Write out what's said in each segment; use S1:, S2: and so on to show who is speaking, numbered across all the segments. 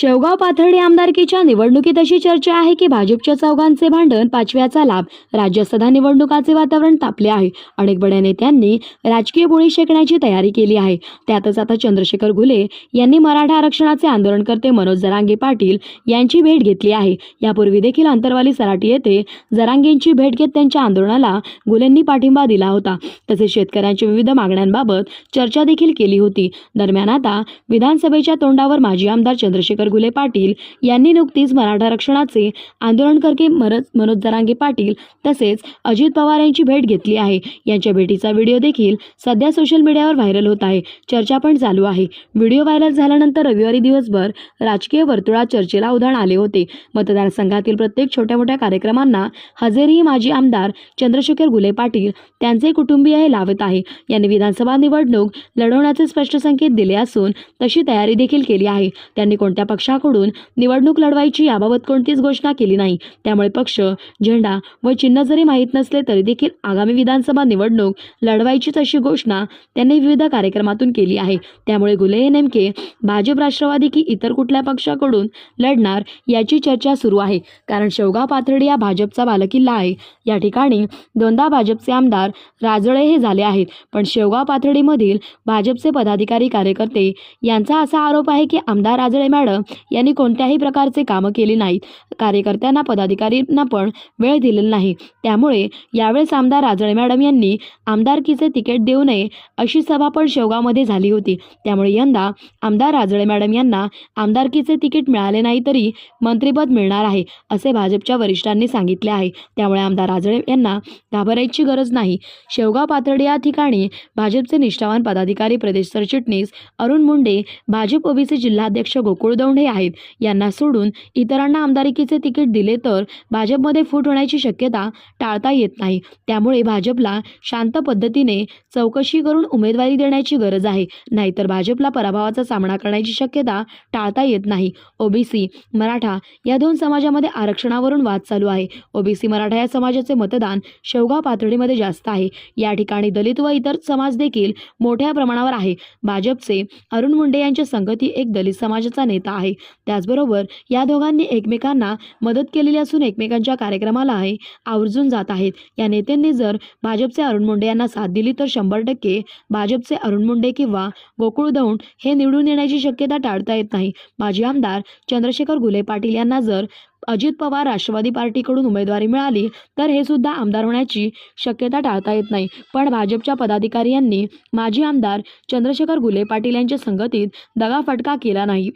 S1: शेवगाव पाथर्डी आमदारकीच्या निवडणुकीत अशी चर्चा आहे की भाजपच्या चौघांचे भांडण पाचव्याचा लाभ राज्यसभा निवडणुकाचे वातावरण तापले आहे. अनेक बड्या नेत्यांनी राजकीय बोळी शेकण्याची तयारी केली आहे. त्यातच आता चंद्रशेखर घुले यांनी मराठा आरक्षणाचे आंदोलनकर्ते मनोज जरांगे पाटील यांची भेट घेतली आहे. यापूर्वी देखील अंतरवाली सराटी येथे जरांगेंची भेट घेत त्यांच्या आंदोलनाला गुलेंनी पाठिंबा दिला होता. तसेच शेतकऱ्यांच्या विविध मागण्यांबाबत चर्चा देखील केली होती. दरम्यान आता विधानसभेच्या तोंडावर माजी आमदार चंद्रशेखर घुले पाटील यांनी नुकतीच मराठा आरक्षणाचे आंदोलनकर्ते मरज मनोज जरांगे पाटील तसेच अजित पवार यांची भेट घेतली आहे. यांच्या भेटीचा व्हिडिओ देखील सध्या सोशल मीडियावर व्हायरल होत आहे. चर्चा पण चालू आहे. व्हिडिओ व्हायरल झाल्यानंतर रविवारी दिवसभर राजकीय वर्तुळात चर्चेला उधाण आले होते. मतदारसंघातील प्रत्येक छोट्या मोठ्या कार्यक्रमांना हजेरी माजी आमदार चंद्रशेखर गुले पाटील त्यांचे कुटुंबीय हे लावत आहे. यांनी विधानसभा निवडणूक लढवण्याचे स्पष्ट संकेत दिले असून तशी तयारी देखील केली आहे. त्यांनी कोणत्या पक्षाकडून निवडणूक लढवायची याबाबत कोणतीच घोषणा केली नाही. त्यामुळे पक्ष झेंडा व चिन्ह जरी माहीत नसले तरी देखील आगामी विधानसभा निवडणूक लढवायचीच अशी घोषणा त्यांनी विविध कार्यक्रमातून केली आहे. त्यामुळे गुले हे नेमके भाजप राष्ट्रवादी की इतर कुठल्या पक्षाकडून लढणार याची चर्चा सुरू आहे. कारण शेवगाव पाथर्डी हा भाजपचा बालकिल्ला आहे. या ठिकाणी दोनदा भाजपचे आमदार राजळे हे झाले आहेत. पण शेवगाव पाथर्डीमधील भाजपचे पदाधिकारी कार्यकर्ते यांचा असा आरोप आहे की आमदार राजळे मॅडम यांनी कोणत्याही प्रकारचे कामं केली नाहीत. कार्यकर्त्यांना पदाधिकारींना पण वेळ दिलेला नाही. त्यामुळे यावेळेस आमदार राजळे मॅडम यांनी आमदारकीचे तिकीट देऊ नये अशी सभा पण शेवगावमध्ये झाली होती. त्यामुळे यंदा आमदार राजळे मॅडम यांना आमदारकीचे तिकीट मिळाले नाही तरी मंत्रिपद मिळणार आहे असे भाजपच्या वरिष्ठांनी सांगितले आहे. त्यामुळे आमदार राजळे यांना घाबरायची गरज नाही. शेवगाव पाथर्डी या ठिकाणी भाजपचे निष्ठावान पदाधिकारी प्रदेश सरचिटणीस अरुण मुंडे भाजप ओबीसी जिल्हाध्यक्ष गोकुळ दौंड आहेत. यांना सोडून इतरांना आमदारकीचे तिकीट दिले तर भाजपमध्ये फूट होण्याची शक्यता टाळता येत नाही. त्यामुळे भाजपला शांत पद्धतीने चौकशी करून उमेदवारी देण्याची गरज आहे. नाहीतर भाजपला पराभवाचा सामना करण्याची शक्यता टाळता येत नाही. ओबीसी मराठा या दोन समाजामध्ये आरक्षणावरून वाद चालू आहे. ओबीसी मराठा या समाजाचे मतदान शेवगाव पातळीमध्ये जास्त आहे. या ठिकाणी दलित व इतर समाज देखील मोठ्या प्रमाणावर आहे. भाजपचे अरुण मुंडे यांच्या संगती एक दलित समाजाचा नेता आहे. त्याचबरोबर या दोघांनी एकमेकांना मदत केलेली असून एकमेकांच्या कार्यक्रमालाही आवर्जून जात आहेत. या नेत्यांनी जर भाजपचे अरुण मुंडे यांना साथ दिली तर शंभर टक्के भाजपचे अरुण मुंडे किंवा गोकुळ दौंड हे निवडून येण्याची शक्यता टाळता येत नाही. माजी आमदार चंद्रशेखर गुले पाटील यांना जर अजित पवार राष्ट्रवादी पार्टीकडून उमेदवारी मिळाली तर हे सुद्धा आमदार होण्याची शक्यता टाळता येत नाही. पण भाजपच्या पदाधिकारी यांनी माजी आमदार चंद्रशेखर गुले पाटील यांच्या संगतीत दगाफटका केला नाही.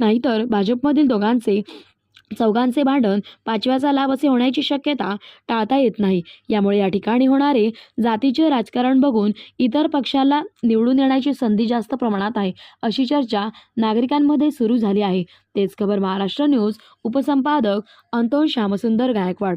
S1: नाहीतर भाजपमधील दोघांचे चौघांचे भांडण पाचव्याचा लाभ असे होण्याची शक्यता टाळता येत नाही. यामुळे या ठिकाणी होणारे जातीचे राजकारण बघून इतर पक्षाला निवडून येण्याची संधी जास्त प्रमाणात आहे अशी चर्चा नागरिकांमध्ये सुरू झाली आहे. तेच खबर महाराष्ट्र न्यूज उपसंपादक अंतोन श्यामसुंदर गायकवाड.